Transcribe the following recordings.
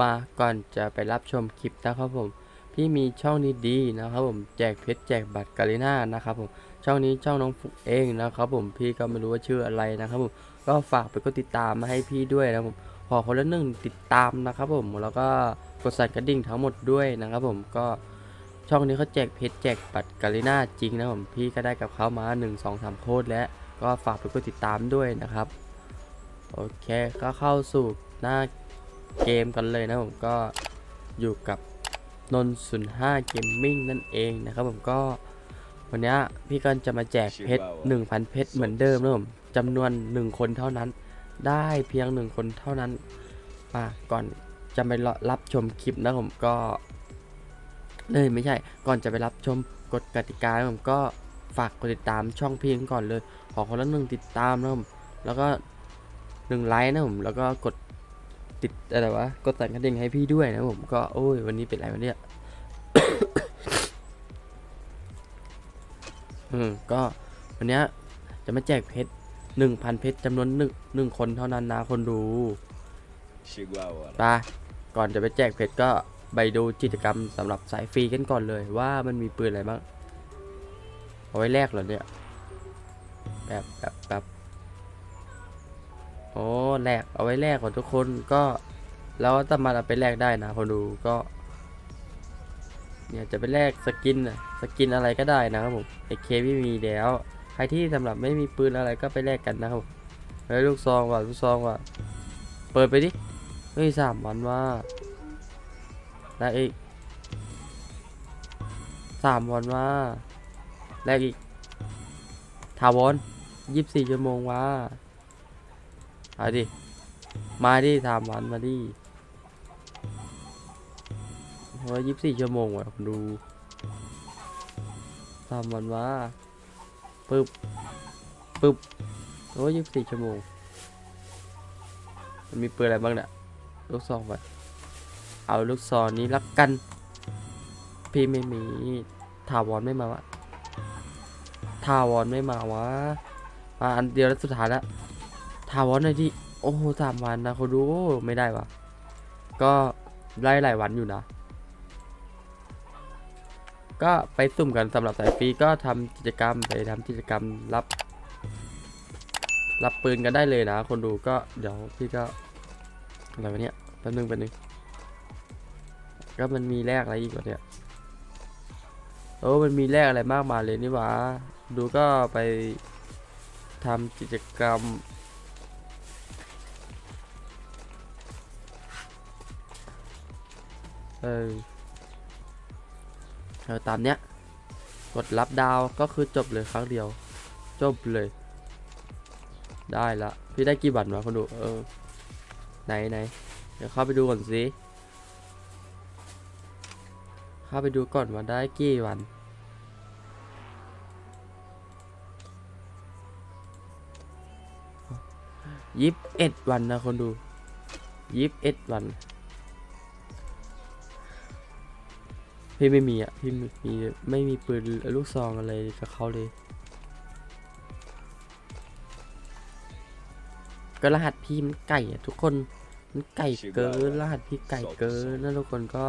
มาก่อนจะไปรับชมคลิปนะครับผมพี่มีช่องนี้ดีๆนะครับผมแจกเพชรแจกบัตรกาลิน่านะครับผมช่องนี้ช่องน้องฟุกเองนะครับผมพี่ก็ไม่รู้ว่าชื่ออะไรนะครับผมก็ฝากไปกดติดตามมาให้พี่ด้วยนะผมขอคนละหนึ่งติดตามนะครับผมแล้วก็กดสั่นกระดิ่งทั้งหมดด้วยนะครับผมก็ช่องนี้เขาแจกเพชรแจกบัตรกาลิน่าจริงนะผมพี่ก็ได้กับเขามา 1 2 3 โค้ดแล้วก็ฝากไปกดติดตามด้วยนะครับ โอเคก็เข้าสู่หน้า เกมกันเลยนะผมก็อยู่กับนนศูนย์ห้าเกมมิ่งนั่นเองนะครับผมก็วันนี้พี่กันจะมาแจกเพชร1,000 เพชรเหมือนเดิมนะผมจำนวน 1 คนเท่านั้น ได้เพียง 1 คนเท่านั้นมาก่อนจะไปรับชมคลิปนะผมก็เลยไม่ใช่ ก่อนจะไปรับชมกฎกติกานะผมก็ฝากกดติดตามช่องพี่กันก่อนเลย ขอคนละหนึ่งติดตามนะผมแล้วก็หนึ่งไลค์นะผมแล้วก็กด ติดอะไรวะกดสั่นกระดิ่งให้พี่ด้วยนะผมก็โอ้ยวันนี้เป็นไรวันเนี้ยอืมก็วันเนี้ยจะมาแจกเพชรหนึ่งพันเพชรจำนวนหนึ่งหนึ่งคนเท่านั้นนะคนดู Chegou a hora. ไปก่อนจะไปแจกเพชรก็ไปดูกิจกรรมสำหรับสายฟรีกันก่อนเลยว่ามันมีปืนอะไรบ้าง เอาไว้แลกเหรอเนี่ยแบบแบบแบบ โอ้แลกเอาไว้แลกก่อนทุกคนก็แล้วสามารถเอาไปแลกได้นะคนดูก็ เนี่ยจะไปแลกสกินน่ะสกินอะไรก็ได้นะครับผมไอเคไม่มีแล้วใครที่สำหรับไม่มีปืนอะไรก็ไปแลกกันนะครับผมเฮ้ยลูกซองว่ะลูกซองว่ะเปิดไปดิเฮ้ยสามวันว่าแลกอีกสามวันว่าแลกอีกทาวอนยี่สิบสี่ชั่วโมงว่า เอาดิ มาดิสามวันมาดิโอ้ยยี่สิบสี่ชั่วโมงว่ะดูสามวันว่าปึ๊บปึ๊บโอ้ยยี่สิบสี่ชั่วโมง มันมีปืนอะไรบ้างเนี่ยลูกซองไปเอาลูกซองนี้ละกัน พี่ไม่มีถาวรไม่มาวะถาวรไม่มาวะมาอันเดียวแล้วสุดท้ายแล้ว ถาวรหน่อยที่โอ้โหสามวันนะเขาดูไม่ได้วะก็ไล่หลายวันอยู่นะ ก็ไปสุ่มกันสำหรับสายฟรีก็ทำกิจกรรมไปทำกิจกรรมรับ รับปืนกันได้เลยนะ คนดูก็เดี๋ยวพี่ก็อะไรวะเนี่ยแป๊บนึงแป๊บนึงก็มันมีแลกอะไรอีกวะเนี่ยโอ้มันมีแลกอะไรมากมายเลยนี่หวะดูก็ไปทำกิจกรรม เออเออตามเนี้ย กดรับดาวก็คือจบเลยครั้งเดียว จบเลย ได้ละพี่ได้กี่บัตรวะคนดูเออไหนไหนเดี๋ยวเข้าไปดูก่อนสิเข้าไปดูก่อนว่าได้กี่วันยิบเอ็ดวันนะคนดูยิบเอ็ดวัน พี่ไม่มีอะ พี่ม,มีไม่มีปืนลูกซองอะไรกับเขาเลย ก็รหัสพี่มันไก่อะทุกคนมันไก่เกินรหัสพี่ไก่เกินนะทุกคนก็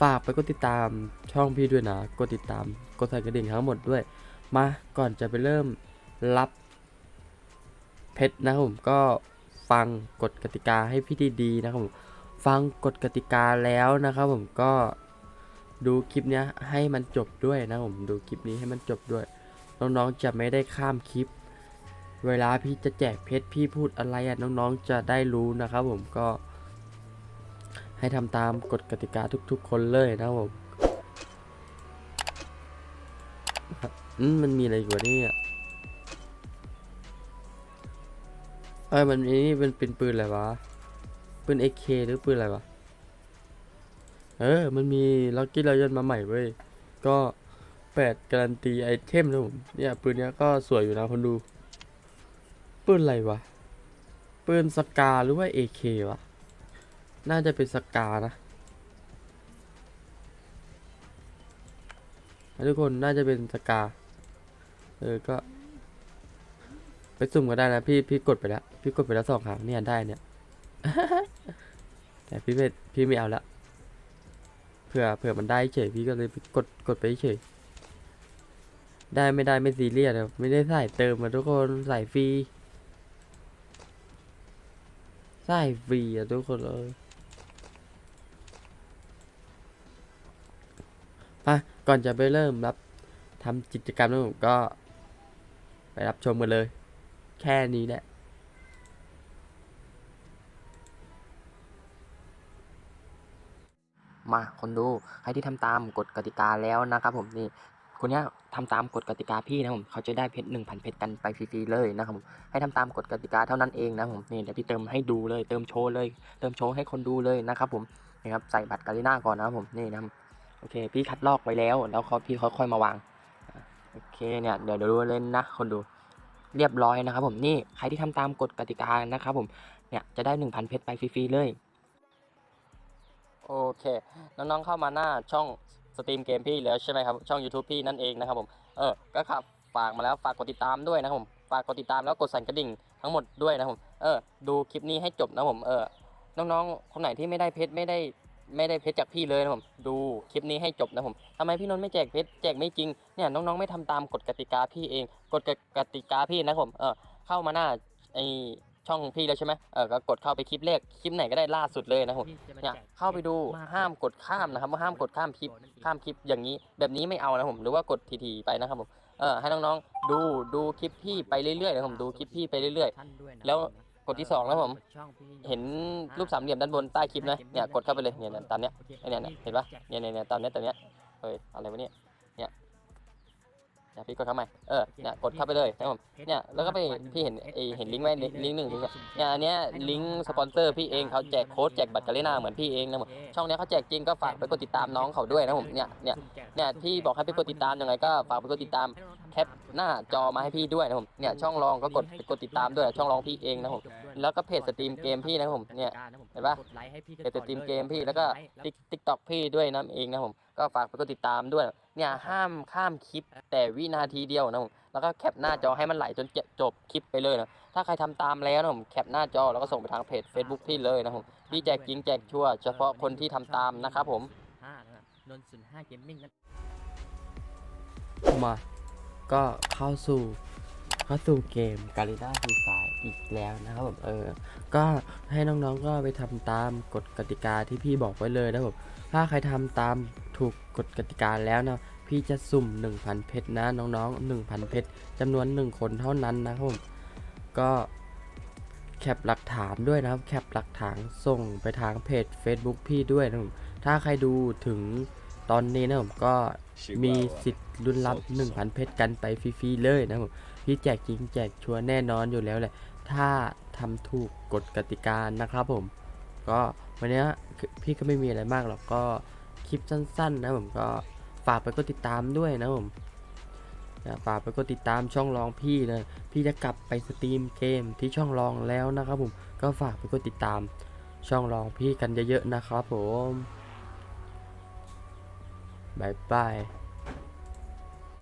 ฝากไปกดติดตามช่องพี่ด้วยนะ กดติดตามกดใส่กระดิ่งทั้งหมดด้วย มาก่อนจะไปเริ่มรับเพชรนะครับผมก็ฟังกฎกติกาให้พี่ดีๆนะครับผมฟังกฎกติกาแล้วนะครับผมก็ ดูคลิปเนี้ยให้มันจบด้วยนะผมดูคลิปนี้ให้มันจบด้วยน้องๆจะไม่ได้ข้ามคลิป เวลาพี่จะแจกเพชรพี่พูดอะไรอะน้องๆจะได้รู้นะครับผมก็ให้ทำตามกฎกติกาทุกๆ คนเลยนะผมมันมีอะไรกว่านี้อะเอ้ยมันนี่มันเป็นปืนอะไรวะ ปืน AK หรือปืนอะไรวะ เออ มันมีลักกี้ไลยอนมาใหม่เว้ย ก็แปดการันตีไอเทมนะผม เนี่ยปืนเนี้ยก็สวยอยู่นะคนดู ปืนอะไรวะ ปืนสกาหรือว่า AK วะ น่าจะเป็นสกานะทุกคนน่าจะเป็นสกา เออ ก็ ไปสุ่มก็ได้นะพี่พี่กดไปแล้ว พี่กดไปแล้วสองครั้งเนี่ยได้เนี่ย แต่พี่ไม่พี่ไม่เอาละ ผื่อเผื่อมันได้เฉยพี่ก็เลยกดกดไปเฉยได้ไม่ได้ไม่ซีเรียสอะไม่ได้ใส่เติมมาทุกคนใส่ฟรีใส่ฟรีอะทุกคนเลยมาก่อนจะไปเริ่มรับทำกิจกรรมนะผมก็ ไปรับชมกันเลย แค่นี้แหละ มาคนดูใครที่ทำตามกฎกติกาแล้วนะครับผมนี่คนนี้ยทำตามกฎกติกาพี่นะผมเขาจะได้เพชรหนึ่งพันเพชรกันไปฟรีๆเลยนะครับผมให้ทำตามกฎกติกาเท่านั้นเองนะผมนี่เดี๋ยวพี่เติมให้ดูเลยเติมโชว์เลย เติมโชว์ให้คนดูเลยนะครับผมนี่ครับใส่บัตรกาลิน่าก่อนนะครับผมนี่นะครับโอเค พี่คัดลอกไว้แล้ว แล้วเขาพี่เขาค่อยมาวางโอเคเนี่ยเดี๋ยวเดี๋ยวดูเล่นนะคนดูเรียบร้อยนะครับผมนี่ใครที่ทำตามกฎกติกานะครับผมเนี่ยจะได้ 1,000 เพชรไปฟรีๆเลย โอเค น้องๆเข้ามาหน้าช่องสตรีมเกมพี่แล้วใช่ไหมครับ ช่อง YouTube พี่นั่นเองนะครับผม เออ ก็ครับฝากมาแล้วฝากกดติดตามด้วยนะครับผมฝากกดติดตามแล้วกดสั่นกระดิ่งทั้งหมดด้วยนะครับผม เออ ดูคลิปนี้ให้จบนะครับผม เออ น้องๆ คนไหนที่ไม่ได้เพชรไม่ได้ไม่ได้เพชรจากพี่เลยนะครับผม ดูคลิปนี้ให้จบนะครับผมทำไมพี่นนท์ไม่แจกเพชรแจกไม่จริง เนี่ยน้องๆไม่ทำตามกฎกติกาพี่เอง กฎกติกาพี่นะครับผม เออ เข้ามาหน้าไอ ช่องพี่แล้วใช่ไหมเออก็กดเข้าไปคลิปแรกคลิปไหนก็ได้ล่าสุดเลยนะครับผมเนี่ยเข้าไปดูห้ามกดข้ามนะครับว่าห้ามกดข้ามคลิปข้ามคลิปอย่างนี้แบบนี้ไม่เอานะผมหรือว่ากดทีๆไปนะครับผมเออให้น้องๆดูดูคลิปพี่ไปเรื่อยๆนะครับผมดูคลิปพี่ไปเรื่อยแล้วกดที่สองนะผมๆเห็นรูปสามเหลี่ยมด้านบนใต้คลิปนะเนี่ยกดเข้าไปเลยเนี่ยเนี่ยตามเนี้ยไอ้เนี่ยเนี่ยเห็นปะเนี่ยเนี่ยเนี่ยตามเนี้ยตามเนี้ยเฮ้ยอะไรวะเนี่ยเนี่ยเนี่ยพี่กดเข้ามาเออเนี่ยกดเข้าไปเลยนะครับผมเนี่ยแล้วก็ไปพี่เห็นไอเห็นลิงก์ไหมลิงก์หนึ่งลิงก์สองเนี่ยอันเนี้ยลิงก์สปอนเซอร์พี่เองเขาแจกโค้ดแจกบัตรกาเลน่าเหมือนพี่เองนะผมช่องเนี้ยเขาแจกจริงก็ฝากไปกดติดตามน้องเขาด้วยนะผมเนี่ยเนี่ยเนี่ยที่บอกให้ไปกดติดตามยังไงก็ฝากไปกดติดตามแคปหน้าจอมาให้พี่ด้วยนะผมเนี่ยช่องรองก็กดไปกดติดตามด้วยช่องรองพี่เองนะผมแล้วก็เพจสตรีมเกมพี่นะผมเนี่ยเห็นปะเพจสตรีมเกมพี่แล้วก็ติ๊กติ๊กต็อกพี่ด้วยนะเองนะผมก็ฝากไปกดติดตามด้วย เนี่ยห้ามข้ามคลิปแต่วินาทีเดียวนะผมแล้วก็แคปหน้าจอให้มันไหลจนจบคลิปไปเลยนะถ้าใครทำตามแล้วนะผมแคปหน้าจอแล้วก็ส่งไปทางเพจ Facebook พี่เลยนะผมพี่แจกจริงแจกชัวร์เฉพาะคนที่ทำตามนะครับผมห้านะครับนนศูนย์ห้าเกมมิ่งนะมาก็เข้าสู่เข้าสู่เกมกาลิน่าฟรีไฟอีกแล้วนะครับผมเออ ก็ให้น้องๆก็ไปทำตามกฎกติกาที่พี่บอกไว้เลยนะครับผมถ้าใครทำตาม ถูกกฎกติกาแล้วนะพี่จะสุ่ม 1,000 เพชรนะน้องๆ 1,000 เพชรจำนวน 1 คนเท่านั้นนะครับผมก็แคปหลักฐานด้วยนะครับแคปหลักฐานส่งไปทางเพจ Facebook พี่ด้วยนะครับผมถ้าใครดูถึงตอนนี้นะผมก็มีสิทธิ์ลุ้นรับ 1,000 เพชรกันไปฟรีๆเลยนะครับผมพี่แจกจริงแจกชัวร์แน่นอนอยู่แล้วแหละถ้าทำถูกกฎกติกานะครับผม ก็วันนี้พี่ก็ไม่มีอะไรมากหรอกก็ คลิปสั้น ๆ นะผมก็ฝากไปกดติดตามด้วยนะผมฝากไปกดติดตามช่องรองพี่นะพี่จะกลับไปสตรีมเกมที่ช่องรองแล้วนะครับผมก็ฝากไปกดติดตามช่องรองพี่กันเยอะๆนะครับผมบายบาย